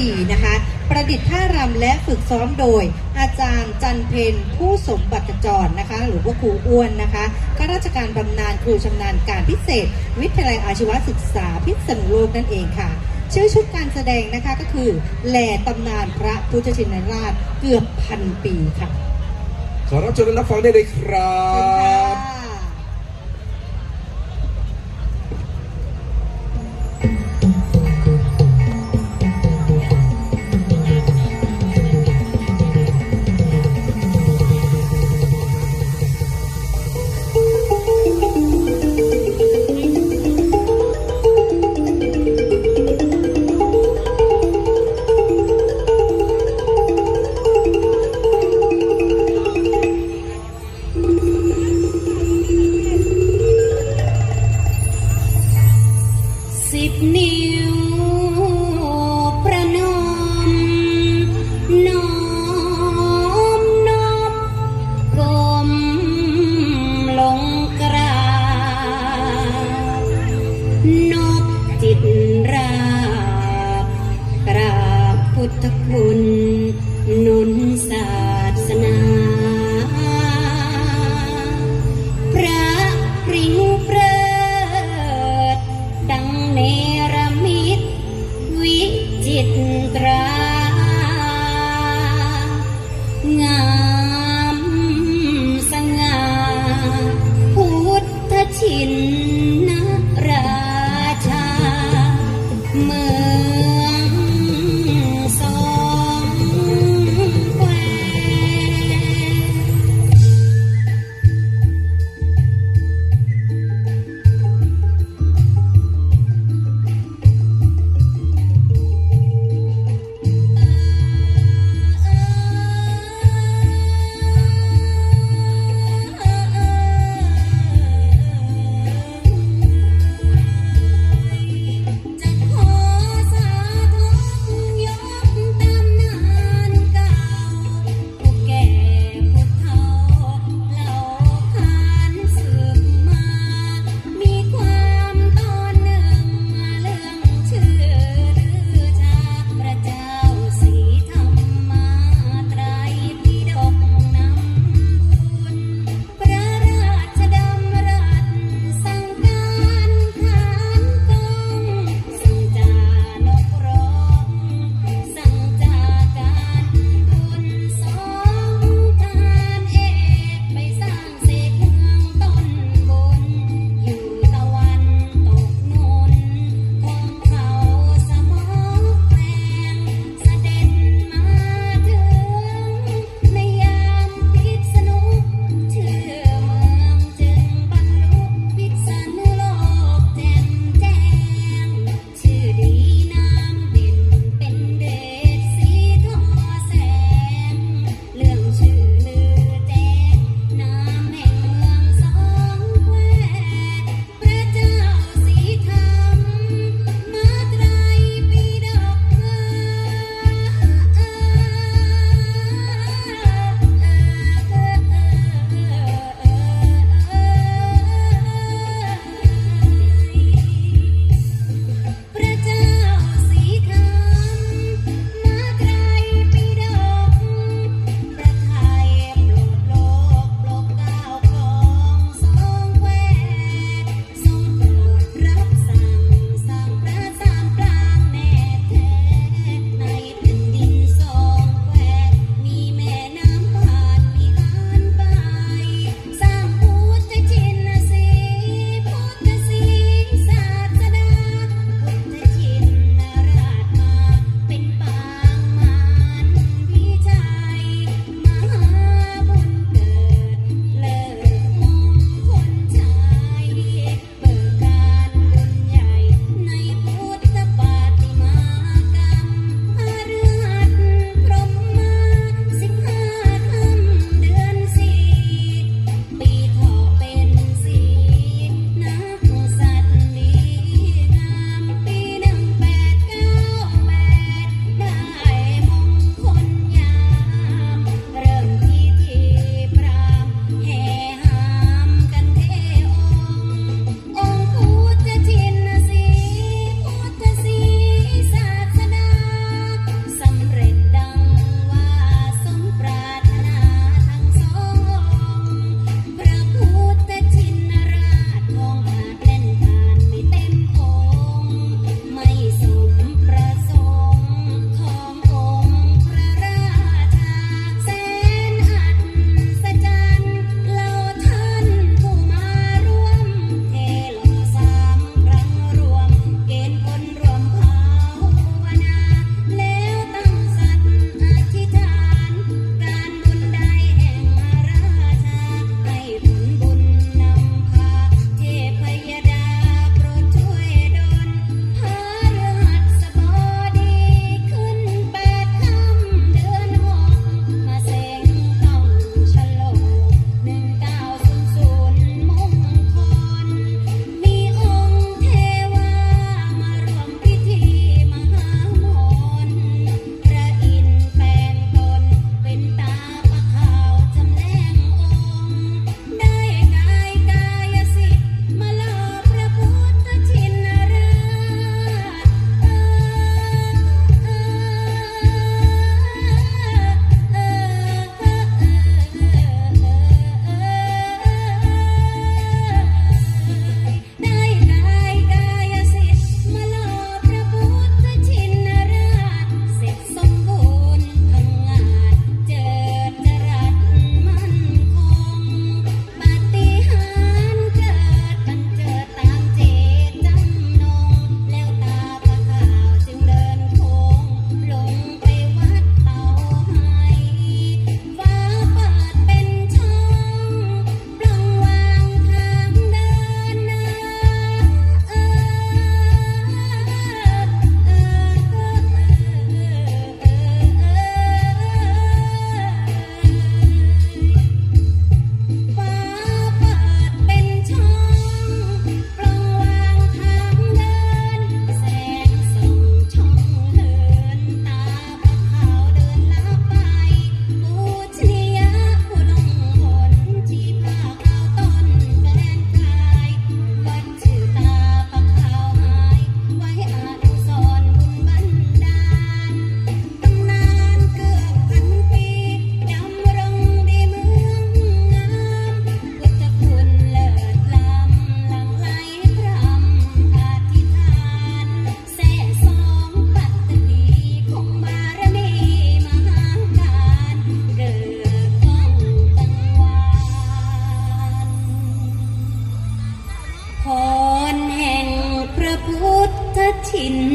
ดีนะคะ ประดิษฐ์ท่ารำและฝึกซ้อมโดย อาจารย์จันเพนผู้สมบัติจรนะคะ หรือว่าครูอ้วนนะคะข้าราชการบำนาญครูชำนาญการพิเศษ วิทยาลัยอาชีวศึกษาพิษณุโลกนั่นเองค่ะชื่อชุดการแสดงนะคะก็คือแหล่ตำนานพระพุทธชินราชเกือบพันปีค่ะ ขอรับชิญและรับฟังได้เลยครับ in